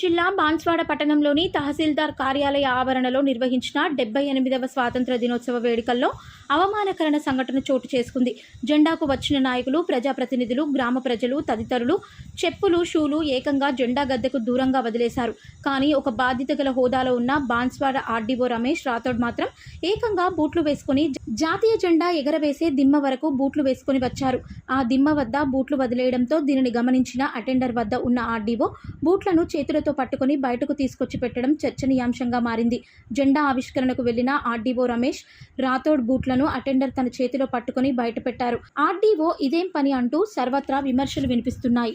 జిల్లా బాన్స్వాడ పట్టణంలోని తహసీల్దార్ కార్యాలయ ఆవరణలో నిర్వహించిన డెబ్బై ఎనిమిదవ స్వాతంత్ర దినోత్సవ వేడుకల్లో అవమానకరణ సంఘటన చోటు చేసుకుంది. జెండాకు వచ్చిన నాయకులు ప్రజాప్రతినిధులు గ్రామ ప్రజలు తదితరులు చెప్పులు షూలు ఏకంగా జెండా గద్దెకు దూరంగా వదిలేశారు. కానీ ఒక బాధ్యత గల హోదాలో ఉన్న బాన్స్వాడ ఆర్డీఓ రమేష్ రాథోడ్ మాత్రం ఏకంగా బూట్లు వేసుకుని జాతీయ జెండా ఎగరవేసే దిమ్మ వరకు బూట్లు వేసుకుని వచ్చారు. ఆ దిమ్మ వద్ద బూట్లు వదిలేయడంతో దీనిని గమనించిన అటెండర్ వద్ద ఉన్న ఆర్డీఓ బూట్లను చేతులతో చేతులతో పట్టుకొని బయటకు తీసుకొచ్చి పెట్టడం చర్చనీయాంశంగా మారింది. జెండా ఆవిష్కరణకు వెళ్ళిన ఆర్డీఓ రమేష్ రాథోడ్ బూట్లను అటెండర్ తన చేతిలో పట్టుకొని బయట పెట్టారు ఆర్డీఓ ఇదేం పని అంటూ సర్వత్రా విమర్శలు వినిపిస్తున్నాయి.